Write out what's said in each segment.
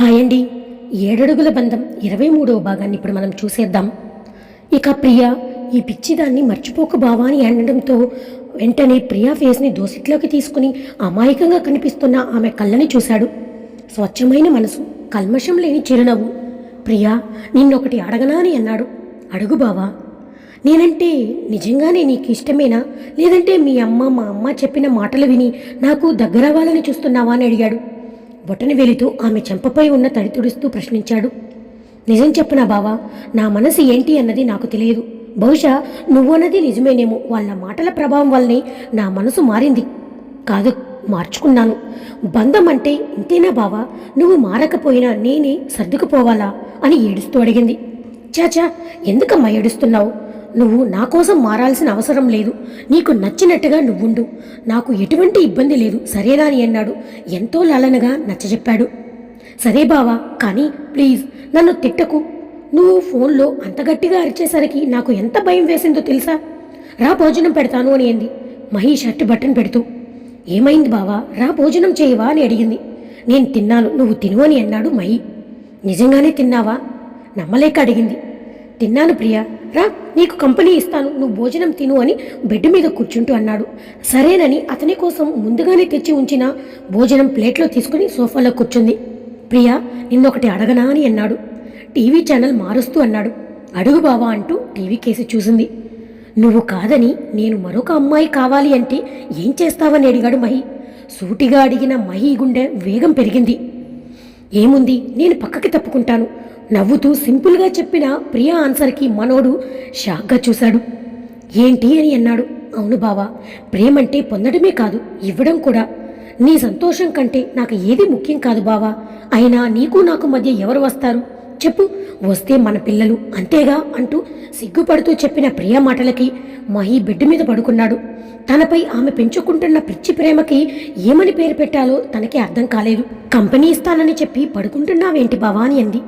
Hi అండి. ఏడడుగుల బంధం ఇరవై మూడవ భాగాన్ని ఇప్పుడు మనం చూసేద్దాం. ఇక ప్రియ ఈ పిచ్చిదాన్ని మర్చిపోక బావా అని అనడంతో వెంటనే ప్రియా ఫేస్ని దోసిట్లోకి తీసుకుని అమాయకంగా కనిపిస్తున్న ఆమె కళ్ళని చూశాడు. స్వచ్ఛమైన మనసు కల్మషం లేని చిరునవ్వు. ప్రియా నిన్నొకటి అడగనా అని అన్నాడు. అడుగు బావా. నేనంటే నిజంగానే నీకు ఇష్టమేనా? లేదంటే మీ అమ్మ మా అమ్మ చెప్పిన మాటలు విని నాకు దగ్గరవ్వాలని చూస్తున్నావా అని అడిగాడు. బొటనవేలితో ఆమె చెంపపై ఉన్న తడి తుడుస్తూ ప్రశ్నించాడు. నిజం చెప్పనా బావా నా మనసు ఏంటి అన్నది నాకు తెలియదు. బహుశా నువ్వన్నది నిజమేనేమో వాళ్ళ మాటల ప్రభావం వల్లనే నా మనసు మారింది. కాదు మార్చుకున్నాను. బంధం అంటే ఇంతేనా బావా నువ్వు మారకపోయినా నేనే సర్దుకుపోవాలా అని ఏడుస్తూ అడిగింది. చాచా ఎందుకమ్మా ఏడుస్తున్నావు? నువ్వు నా కోసం మారాల్సిన అవసరం లేదు. నీకు నచ్చినట్టుగా నువ్వుండు. నాకు ఎటువంటి ఇబ్బంది లేదు. సరేనా అని అన్నాడు. ఎంతో లాలనగా నచ్చజెప్పాడు. సరే బావా కానీ ప్లీజ్ నన్ను తిట్టకు. నువ్వు ఫోన్లో అంత గట్టిగా అరిచేసరికి నాకు ఎంత భయం వేసిందో తెలుసా? రా భోజనం పెడతాను అని అంది. మహి షర్ట్ బటన్ పెడుతూ. ఏమైంది బావా? రా భోజనం చేయవా అని అడిగింది. నేను తిన్నాను. నువ్వు తిను అని అన్నాడు మహి. నిజంగానే తిన్నావా? నమ్మలేక అడిగింది. తిన్నాను ప్రియా. రా నీకు కంపెనీ ఇస్తాను నువ్వు భోజనం తిను అని బెడ్ మీద కూర్చుంటూ అన్నాడు. సరేనని అతని కోసం ముందుగానే తెచ్చి ఉంచిన భోజనం ప్లేట్లో తీసుకుని సోఫాలో కూర్చుంది. ప్రియా నిన్నొకటి అడగనా అని అన్నాడు. టీవీ ఛానల్ మారుస్తూ అన్నాడు. అడుగు బావా అంటూ టీవీ కేసి చూసింది. నువ్వు కాదని నేను మరొక అమ్మాయి కావాలి అంటే ఏం చేస్తావని అడిగాడు మహి. సూటిగా అడిగిన మహి గుండె వేగం పెరిగింది. ఏముంది నేను పక్కకి తప్పుకుంటాను. నవ్వుతూ సింపుల్గా చెప్పిన ప్రియా ఆన్సర్కి మనోడు షాక్గా చూశాడు. ఏంటి అని అన్నాడు. అవును బావా ప్రేమంటే పొందడమే కాదు ఇవ్వడం కూడా. నీ సంతోషం కంటే నాకు ఏది ముఖ్యం కాదు బావా. అయినా నీకు నాకు మధ్య ఎవరు వస్తారు? చెప్పు. వస్తే మన పిల్లలు అంతేగా అంటూ సిగ్గుపడుతూ చెప్పిన ప్రియ మాటలకి మహి బెడ్ మీద పడుకున్నాడు. తనపై ఆమె పెంచుకుంటున్న పిచ్చి ప్రేమకి ఏమని పేరు పెట్టాలో తనకి అర్థం కాలేదు. కంపెనీ ఇస్తానని చెప్పి పడుకుంటున్నావేంటి బావా అని అంది.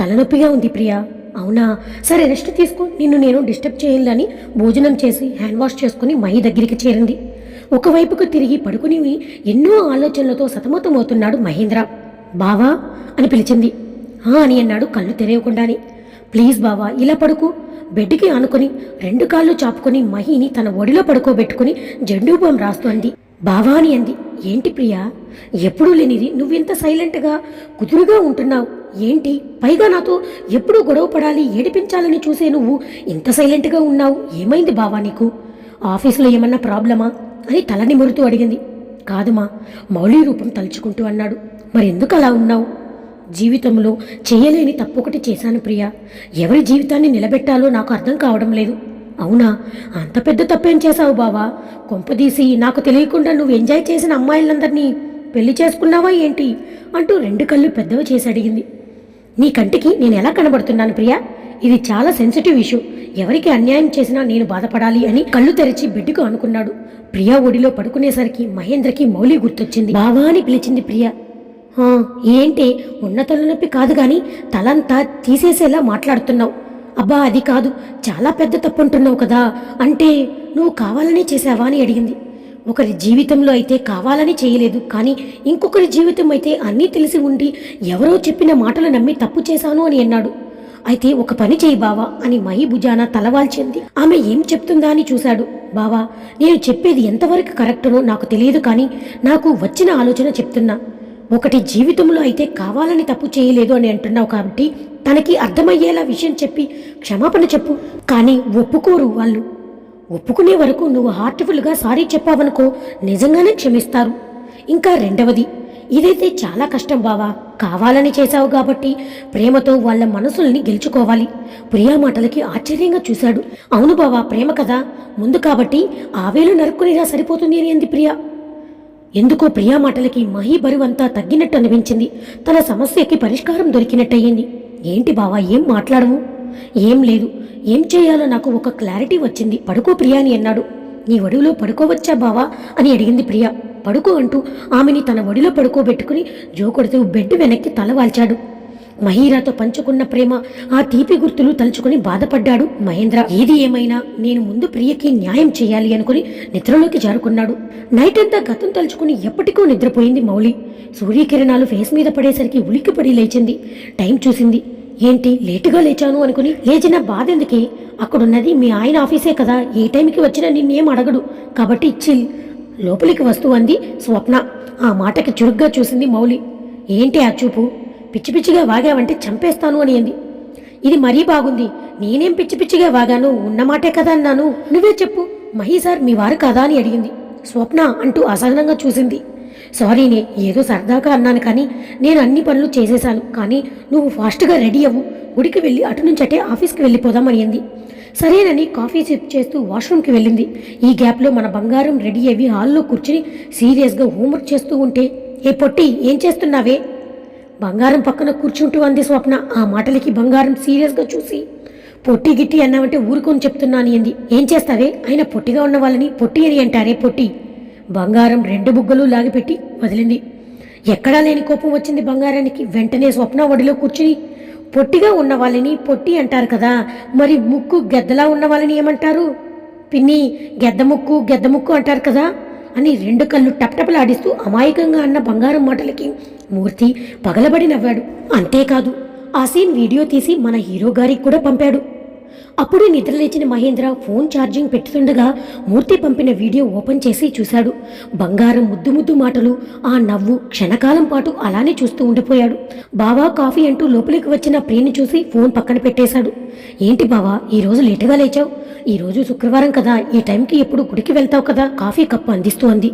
తలనొప్పిగా ఉంది ప్రియా. అవునా? సరే రెస్ట్ తీసుకో. నిన్ను నేను డిస్టర్బ్ చేయాలని భోజనం చేసి హ్యాండ్ వాష్ చేసుకుని మహి దగ్గరికి చేరింది. ఒకవైపుకు తిరిగి పడుకుని ఎన్నో ఆలోచనలతో సతమతమవుతున్నాడు మహేంద్ర. బావా అని పిలిచింది. అని అన్నాడు కళ్ళు తెరవకుండానే. ప్లీజ్ బావా ఇలా పడుకు. బెడ్కి ఆనుకొని రెండు కాళ్ళు చాపుకొని మహిని తన ఒడిలో పడుకోబెట్టుకుని జెండూబం రాస్తూ అంది. బావా అని అంది. ఏంటి ప్రియా? ఎప్పుడూ లేనిది నువ్వెంత సైలెంట్గా కుదురుగా ఉంటున్నావు. ఏంటి? పైగా నాతో ఎప్పుడూ గొడవ పడాలి ఏడిపించాలని చూసే నువ్వు ఇంత సైలెంట్గా ఉన్నావు. ఏమైంది బావా నీకు? ఆఫీసులో ఏమన్నా ప్రాబ్లమా? అని తల నిమురుతూ అడిగింది. కాదుమా మౌళీ రూపం తలుచుకుంటూ అన్నాడు. మరెందుకు అలా ఉన్నావు? జీవితంలో చేయలేని తప్పొకటి చేశాను ప్రియా. ఎవరి జీవితాన్ని నిలబెట్టాలో నాకు అర్థం కావడం లేదు. అవునా? అంత పెద్ద తప్పేం చేశావు బావా? కొంపదీసి నాకు తెలియకుండా నువ్వు ఎంజాయ్ చేసిన అమ్మాయిలందరినీ పెళ్ళి చేసుకున్నావా ఏంటి? అంటూ రెండు కళ్ళు పెద్దవి చేసి అడిగింది. నీ కంటికి నేను ఎలా కనబడుతున్నాను ప్రియా? ఇది చాలా సెన్సిటివ్ ఇష్యూ. ఎవరికి అన్యాయం చేసినా నేను బాధపడాలి అని కళ్ళు తెరిచి బిడ్డకు అనుకున్నాడు. ప్రియా ఒడిలో పడుకునేసరికి మహేంద్రకి మౌలి గుర్తొచ్చింది. బావా అని పిలిచింది ప్రియా. ఏంటి? ఉన్న తలనొప్పి కాదు కానీ తలంతా తీసేసేలా మాట్లాడుతున్నావు. అబ్బా అది కాదు. చాలా పెద్ద తప్పు అంటున్నావు కదా. అంటే నువ్వు కావాలనే చేసావా అని అడిగింది. ఒకరి జీవితంలో అయితే కావాలని చేయలేదు. కానీ ఇంకొకరి జీవితం అయితే అన్నీ తెలిసి ఉండి ఎవరో చెప్పిన మాటలు నమ్మి తప్పు చేశాను అని అన్నాడు. అయితే ఒక పని చేయి బావా అని మహి భుజాన తలవాల్చింది. ఆమె ఏం చెప్తుందా అని చూశాడు. బావా నేను చెప్పేది ఎంతవరకు కరెక్టునో నాకు తెలియదు కానీ నాకు వచ్చిన ఆలోచన చెప్తున్నా. ఒకటి జీవితంలో అయితే కావాలని తప్పు చేయలేదు అని అంటున్నావు కాబట్టి తనకి అర్థమయ్యేలా విషయం చెప్పి క్షమాపణ చెప్పు. కానీ ఒప్పుకోరు వాళ్ళు. ఒప్పుకునే వరకు నువ్వు హార్ట్ఫుల్గా సారీ చెప్పావనుకో నిజంగానే క్షమిస్తారు. ఇంకా రెండవది ఇదైతే చాలా కష్టం బావా. కావాలని చేశావు కాబట్టి ప్రేమతో వాళ్ళ మనసుల్ని గెలుచుకోవాలి. ప్రియా మాటలకి ఆశ్చర్యంగా చూశాడు. అవును బావా ప్రేమ కదా. ముందు కాబట్టి ఆవేలు నరుక్కునేలా సరిపోతుంది అని అంది ప్రియా. ఎందుకో ప్రియా మాటలకి మహీ బరువంతా తగ్గినట్టు అనిపించింది. తన సమస్యకి పరిష్కారం దొరికినట్టయింది. ఏంటి బావా ఏం మాట్లాడవు ఏం లేదు. ఏం చేయాలో నాకు ఒక క్లారిటీ వచ్చింది. పడుకో ప్రియా అని అన్నాడు. నీ ఒడిలో పడుకోవచ్చా బావా అని అడిగింది ప్రియా. పడుకో అంటూ ఆమెని తన ఒడిలో పడుకోబెట్టుకుని జోకొడుతూ బెడ్ వెనక్కి తల వాల్చాడు. మహీరాతో పంచుకున్న ప్రేమ ఆ తీపి గుర్తులు తలుచుకుని బాధపడ్డాడు మహేంద్ర. ఏది ఏమైనా నేను ముందు ప్రియకి న్యాయం చేయాలి అనుకుని నిద్రలోకి జారుకున్నాడు. నైట్ అంతా గతం తలుచుకుని ఎప్పటికో నిద్రపోయింది మౌలి సూర్యకిరణాలు ఫేస్ మీద పడేసరికి ఉలిక్కిపడి లేచింది. టైం చూసింది. ఏంటి లేటుగా లేచాను అనుకుని లేచిన బాధ ఎందుకే అక్కడున్నది మీ ఆయన ఆఫీసే కదా. ఏ టైంకి వచ్చినా నిన్నేం అడగడు. కాబట్టి చిల్. లోపలికి వస్తూ అంది స్వప్న. ఆ మాటకి చురుగ్గా చూసింది మౌలి ఏంటి ఆ చూపు? పిచ్చి పిచ్చిగా వాగావంటే చంపేస్తాను అని అంది. ఇది మరీ బాగుంది. నేనేం పిచ్చి పిచ్చిగా వాగాను ఉన్నమాటే కదా అన్నాను. నువ్వే చెప్పు. మహీ సార్ మీ వారు కదా అని అడిగింది. స్వప్న అంటూ అసహనంగా చూసింది. సారీనే ఏదో సరదాగా అన్నాను కానీ నేను అన్ని పనులు చేసేశాను. కానీ నువ్వు ఫాస్ట్గా రెడీ అవ్వు. గుడికి వెళ్ళి అటు నుంచి అటే ఆఫీస్కి వెళ్ళిపోదామని అంది. సరేనని కాఫీ సిప్ చేస్తూ వాష్రూమ్కి వెళ్ళింది. ఈ గ్యాప్లో మన బంగారం రెడీ అయ్యి హాల్లో కూర్చుని సీరియస్గా హోంవర్క్ చేస్తూ ఉంటే ఏ పొట్టి ఏం చేస్తున్నావే? బంగారం పక్కన కూర్చుంటూ అంది స్వప్న. ఆ మాటలకి బంగారం సీరియస్గా చూసి పొట్టి గిట్టి అన్నావంటే ఊరుకొని చెప్తున్నాను అంది. ఏం చేస్తావే? ఆయన పొట్టిగా ఉన్న వాళ్ళని పొట్టి అని అంటారే పొట్టి. బంగారం రెండు బుగ్గలు లాగిపెట్టి వదిలింది. ఎక్కడా లేని కోపం వచ్చింది బంగారానికి. వెంటనే స్వప్న ఒడిలో కూర్చుని పొట్టిగా ఉన్న వాళ్ళని పొట్టి అంటారు కదా మరి ముక్కు గెద్దలా ఉన్న వాళ్ళని ఏమంటారు? పిన్ని గెద్ద ముక్కు గెద్ద ముక్కు అంటారు కదా అని రెండు కళ్ళు టపటపలాడిస్తూ అమాయకంగా అన్న బంగారం మాటలకి మూర్తి పగలబడి నవ్వాడు. అంతేకాదు ఆ సీన్ వీడియో తీసి మన హీరో గారికి కూడా పంపాడు. అప్పుడే నిద్రలేచిన మహేంద్ర ఫోన్ ఛార్జింగ్ పెట్టుతుండగా మూర్తి పంపిన వీడియో ఓపెన్ చేసి చూశాడు. బంగారం ముద్దు ముద్దు మాటలు ఆ నవ్వు క్షణకాలం పాటు అలానే చూస్తూ ఉండిపోయాడు. బావా కాఫీ అంటూ లోపలికి వచ్చిన ప్రియని చూసి ఫోన్ పక్కన పెట్టేశాడు. ఏంటి బావా ఈరోజు లేటుగా లేచావు? ఈ రోజు శుక్రవారం కదా ఈ టైంకి ఎప్పుడు గుడికి వెళ్తావు కదా? కాఫీ కప్పు అందిస్తూ అంది.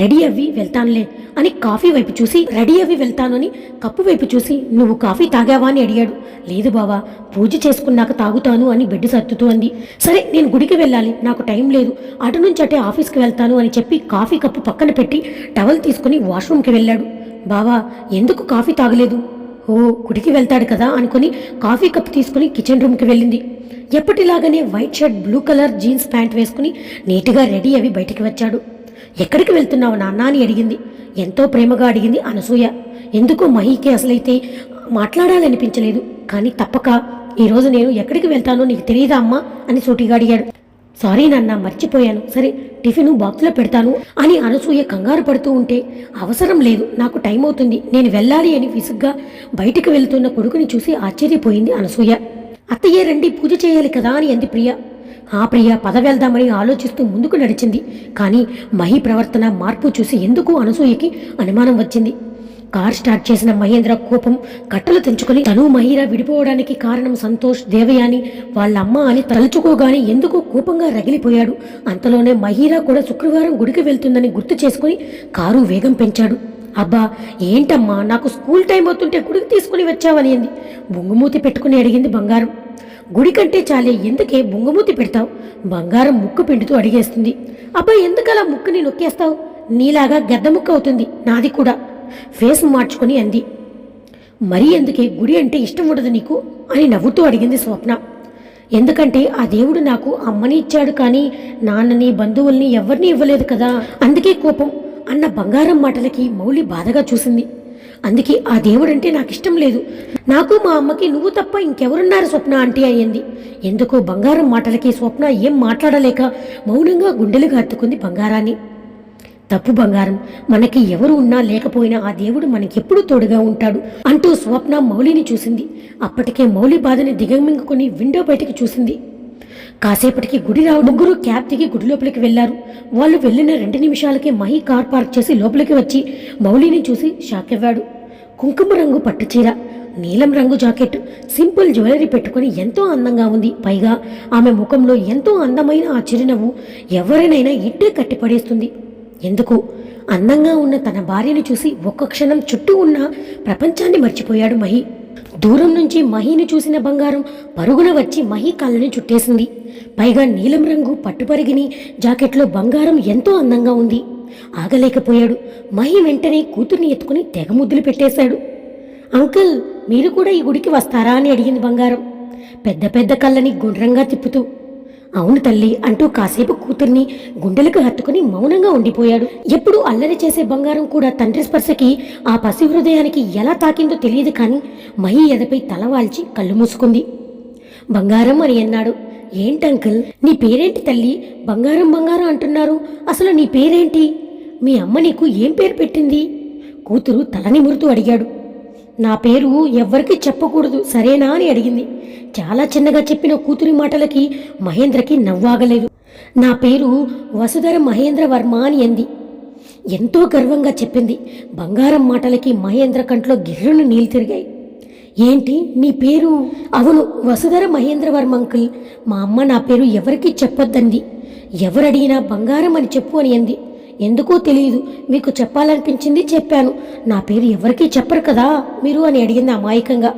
రెడీ అవ్వి వెళ్తానులే అని కాఫీ వైపు చూసి రెడీ అవ్వి వెళ్తాను అని కప్పు వైపు చూసి నువ్వు కాఫీ తాగావా అని అడిగాడు. లేదు బావా పూజ చేసుకున్నాక తాగుతాను అని బెడ్ సర్దుతూ అంది. సరే నేను గుడికి వెళ్ళాలి నాకు టైం లేదు అటు నుంచి అటే ఆఫీస్కి వెళ్తాను అని చెప్పి కాఫీ కప్పు పక్కన పెట్టి టవల్ తీసుకుని వాష్రూమ్కి వెళ్ళాడు. బావా ఎందుకు కాఫీ తాగలేదు? ఓ గుడికి వెళ్తాడు కదా అనుకుని కాఫీ కప్పు తీసుకుని కిచెన్ రూమ్కి వెళ్ళింది. ఎప్పటిలాగానే white shirt blue colour jeans pant వేసుకుని నీట్గా రెడీ అవి బయటికి వచ్చాడు. ఎక్కడికి వెళ్తున్నావు నాన్న అని అడిగింది. ఎంతో ప్రేమగా అడిగింది అనసూయ. ఎందుకో మహీకి అసలైతే మాట్లాడాలనిపించలేదు. కానీ తప్పక ఈరోజు నేను ఎక్కడికి వెళ్తానో నీకు తెలియదా అమ్మా అని సూటిగా అడిగాడు. సారీ నాన్న మర్చిపోయాను. సరే టిఫిన్ బాక్స్లో పెడతాను అని అనసూయ కంగారు పడుతూ ఉంటే అవసరం లేదు నాకు టైం అవుతుంది. నేను వెళ్ళాలి అని విసుగ్గా బయటికి వెళ్తున్న కొడుకుని చూసి ఆశ్చర్యపోయింది అనసూయ. అత్తయ్య రండి పూజ చేయాలి కదా అని అంది ప్రియ. ఆ ప్రియ పద వెళ్దామని ఆలోచిస్తూ ముందుకు నడిచింది. కానీ మహి ప్రవర్తన మార్పు చూసి ఎందుకు అనసూయకి అనుమానం వచ్చింది. కార్ స్టార్ట్ చేసిన మహేంద్ర కోపం కట్టలు తెంచుకొని తను మహిర విడిపోవడానికి కారణం సంతోష్ దేవయాని వాళ్ళ అమ్మ అని తలుచుకోగానే ఎందుకు కోపంగా రగిలిపోయాడు. అంతలోనే మహిర కూడా శుక్రవారం గుడికి వెళ్తుందని గుర్తు చేసుకుని కారు వేగం పెంచాడు. అబ్బా ఏంటమ్మా నాకు స్కూల్ టైం అవుతుంటే గుడికి తీసుకుని వచ్చావని అంది. బొంగుమూతి పెట్టుకుని అడిగింది బంగారం. గుడి కంటే చాలే ఎందుకే బొంగుమూతి పెడతావు? బంగారం ముక్కు పిండుతూ అడిగేస్తుంది. అబ్బా ఎందుకలా ముక్కుని నొక్కేస్తావు? నీలాగా గద్ద ముక్క అవుతుంది నాది కూడా. ఫేస్ మార్చుకొని అంది. మరీ ఎందుకే గుడి అంటే ఇష్టం ఉండదు నీకు? అని నవ్వుతూ అడిగింది స్వప్న. ఎందుకంటే ఆ దేవుడు నాకు అమ్మని ఇచ్చాడు కానీ నాన్నని బంధువుల్ని ఎవరిని ఇవ్వలేదు కదా? అందుకే కోపం. అన్న బంగారం మాటలకి మౌలి బాధగా చూసింది. అందుకే ఆ దేవుడంటే నాకు ఇష్టం లేదు. నాకు మా అమ్మకి నువ్వు తప్ప ఇంకెవరున్నారు స్వప్న అంటే అయ్యింది. ఎందుకో బంగారం మాటలకి స్వప్న ఏం మాట్లాడలేక మౌనంగా గుండెలుగా అత్తుకుంది బంగారాన్ని. తప్పు బంగారం మనకి ఎవరు ఉన్నా లేకపోయినా ఆ దేవుడు మనకెప్పుడు తోడుగా ఉంటాడు అంటూ స్వప్న మౌలిని చూసింది. అప్పటికే మౌలి బాధని దిగమింగుకొని విండో బయటికి చూసింది. కాసేపటికి గుడి రావు ముగ్గురు క్యాబ్ దిగి గుడి లోపలికి వెళ్ళారు వాళ్ళు వెళ్ళిన రెండు నిమిషాలకే మహి కార్ పార్క్ చేసి లోపలికి వచ్చి మౌలిని చూసి షాక్ అవ్వాడు. కుంకుమ రంగు పట్టుచీర నీలం రంగు జాకెట్ సింపుల్ జ్యువెలరీ పెట్టుకుని ఎంతో అందంగా ఉంది. పైగా ఆమె ముఖంలో ఎంతో అందమైన ఆ చిరునవ్వు ఎవరినైనా ఇట్టే కట్టిపడేస్తుంది. ఎందుకు? అందంగా ఉన్న తన భార్యను చూసి ఒక్క క్షణం చుట్టూ ఉన్న ప్రపంచాన్ని మర్చిపోయాడు మహి. దూరం నుంచి మహిని చూసిన బంగారం పరుగున వచ్చి మహి కాళ్ళని చుట్టేసింది. పైగా నీలం రంగు పట్టుపరిగిని జాకెట్లో బంగారం ఎంతో అందంగా ఉంది. ఆగలేకపోయాడు. మహి వెంటనే కూతుర్ని ఎత్తుకుని తెగ ముద్దులు పెట్టేశాడు. అంకుల్ మీరు కూడా ఈ గుడికి వస్తారా అని అడిగింది బంగారం. పెద్ద పెద్ద కళ్ళని గుండ్రంగా తిప్పుతూ అవును తల్లి అంటూ కాసేపు కూతుర్ని గుండెలకు హత్తుకుని మౌనంగా ఉండిపోయాడు. ఎప్పుడు అల్లరి చేసే బంగారం కూడా తండ్రి స్పర్శకి ఆ పసి హృదయానికి ఎలా తాకిందో తెలియదు కానీ మహి ఎదపై తల వాల్చి కళ్ళు మూసుకుంది. బంగారం అని అన్నాడు ఏంటంకుల్? నీ పేరేంటి తల్లి? బంగారం బంగారం అంటున్నారు. అసలు నీ పేరేంటి? మీ అమ్మ నీకు ఏం పేరు పెట్టింది? కూతురు తలనిమురుతూ అడిగాడు. నా పేరు ఎవ్వరికీ చెప్పకూడదు సరేనా అని అడిగింది. చాలా చిన్నగా చెప్పిన కూతురి మాటలకి మహేంద్రకి నవ్వాగలేదు. నా పేరు వసుధర మహేంద్ర వర్మ అని అంది. ఎంతో గర్వంగా చెప్పింది. బంగారం మాటలకి మహేంద్ర కంట్లో గిర్రును నీళ్ళు తిరిగాయి. ఏంటి? నీ పేరు? అవును వసుధర మహేంద్రవర్మ అంకుల్. మా అమ్మ నా పేరు ఎవరికీ చెప్పొద్దంది. ఎవరడిగినా బంగారం అని చెప్పు అని అంది. ఎందుకో తెలియదు. మీకు చెప్పాలనిపించింది చెప్పాను. నా పేరు ఎవరికీ చెప్పరు కదా? మీరు అని అడిగింది అమాయకంగా.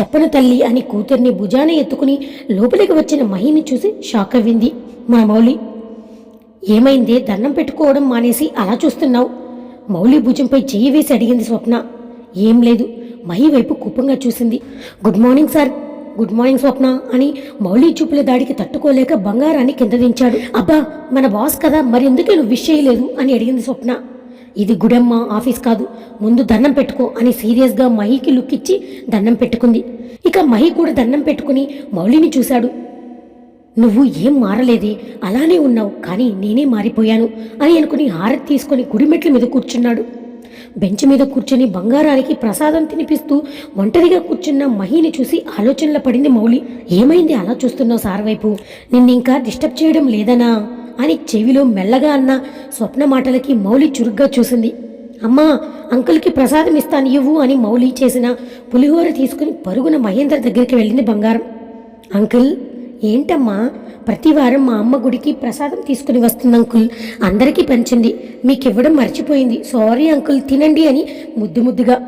చెప్పను తల్లి అని కూతుర్ని భుజాన ఎత్తుకుని లోపలికి వచ్చిన మహిని చూసి షాక్ అవ్వింది. మా మౌలి ఏమైందే? దండం పెట్టుకోవడం మానేసి అలా చూస్తున్నావు? మౌలి భుజంపై చెయ్యి వేసి అడిగింది స్వప్న. ఏం లేదు. మహి వైపు కూపంగా చూసింది. Good morning sir. Good morning Swapna అని మౌలి చూపుల దాడికి తట్టుకోలేక బంగారాన్ని కింద దించాడు. అబ్బా మన బాస్ కదా మరి ఎందుకే నువ్వు విష్ చేయలేదు? అని అడిగింది స్వప్న. ఇది గుడమ్మ ఆఫీస్ కాదు. ముందు దండం పెట్టుకో అని సీరియస్గా మహికి లుక్ ఇచ్చి దండం పెట్టుకుంది. ఇక మహి కూడా దండం పెట్టుకుని మౌలిని చూశాడు. నువ్వు ఏం మారలేదే అలానే ఉన్నావు కానీ నేనే మారిపోయాను అని అనుకుని హారతి తీసుకొని గుడిమెట్ల మీద కూర్చున్నాడు. బెంచ్ మీద కూర్చొని బంగారానికి ప్రసాదం తినిపిస్తూ ఒంటరిగా కూర్చున్న మహిని చూసి ఆలోచనలో పడింది మౌలి ఏమైంది? అలా చూస్తున్నావు సార్ వైపు నిన్నింకా డిస్టర్బ్ చేయడం లేదనా? అని చెవిలో మెల్లగా అన్న స్వప్న మాటలకి మౌలి చురుగ్గా చూసింది. అమ్మా అంకుల్కి ప్రసాదం ఇస్తాను ఇవ్వు అని మౌలి చేసిన పులిహోర తీసుకుని పరుగున మహేంద్ర దగ్గరికి వెళ్ళింది బంగారం. అంకుల్ ఏంటమ్మా? ప్రతి వారం మా అమ్మ గుడికి ప్రసాదం తీసుకుని వస్తుంది అంకుల్. అందరికీ పంచింది. మీకు ఇవ్వడం మర్చిపోయింది. Sorry uncle. తినండి అని ముద్దు ముద్దుగా.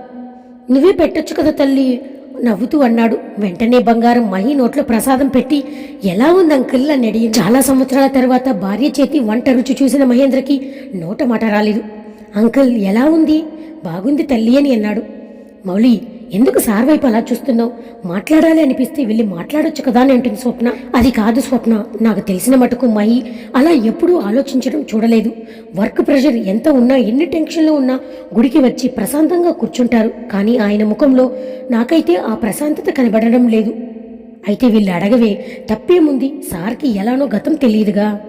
నువ్వే పెట్టొచ్చు కదా తల్లి నవ్వుతూ అన్నాడు. వెంటనే బంగారం మహి నోట్లో ప్రసాదం పెట్టి ఎలా ఉంది అంకుల్? అని అడిగి చాలా సంవత్సరాల తర్వాత భార్య చేతి వంట రుచి చూసిన మహేంద్రకి నోట మాట రాలేదు. అంకుల్ ఎలా ఉంది? బాగుంది తల్లి అని అన్నాడు. మౌలి ఎందుకు సార్ వైపు అలా చూస్తున్నావు? మాట్లాడాలి అనిపిస్తే వెళ్ళి మాట్లాడొచ్చు కదా అని అంటుంది స్వప్న. అది కాదు స్వప్న. నాకు తెలిసిన మటుకు మహి అలా ఎప్పుడూ ఆలోచించడం చూడలేదు. వర్క్ ప్రెషర్ ఎంత ఉన్నా ఎన్ని టెన్షన్లు ఉన్నా గుడికి వచ్చి ప్రశాంతంగా కూర్చుంటారు. కానీ ఆయన ముఖంలో నాకైతే ఆ ప్రశాంతత కనబడడం లేదు. అయితే వీళ్ళు అడగవే తప్పేముంది? సార్కి ఎలానో గతం తెలియదుగా?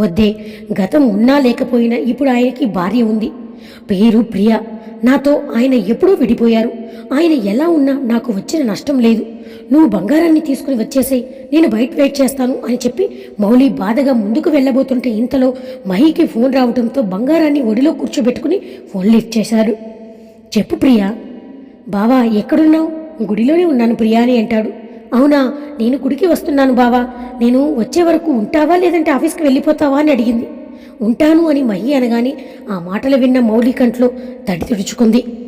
వద్దే గతం ఉన్నా లేకపోయినా ఇప్పుడు ఆయనకి భార్య ఉంది. పేరు ప్రియ. నాతో ఆయన ఎప్పుడూ విడిపోయారు. ఆయన ఎలా ఉన్నా నాకు వచ్చిన నష్టం లేదు. నువ్వు బంగారాన్ని తీసుకుని వచ్చేసేయ్. నేను బయట వెయిట్ చేస్తాను అని చెప్పి మౌలి బాధగా ముందుకు వెళ్ళబోతుంటే ఇంతలో మహికి ఫోన్ రావడంతో బంగారాన్ని ఒడిలో కూర్చోబెట్టుకుని ఫోన్ లిఫ్ట్ చేశారు చెప్పు ప్రియా. బావా ఎక్కడున్నావు? గుడిలోనే ఉన్నాను ప్రియా అని అంటాడు. అవునా నేను గుడికి వస్తున్నాను బావా. నేను వచ్చే వరకు ఉంటావా లేదంటే ఆఫీస్కి వెళ్ళిపోతావా అని అడిగింది. ఉంటాను అని మహి అనగానే ఆ మాటలు విన్న మౌలి కంట్లో తడి తుడుచుకుంది.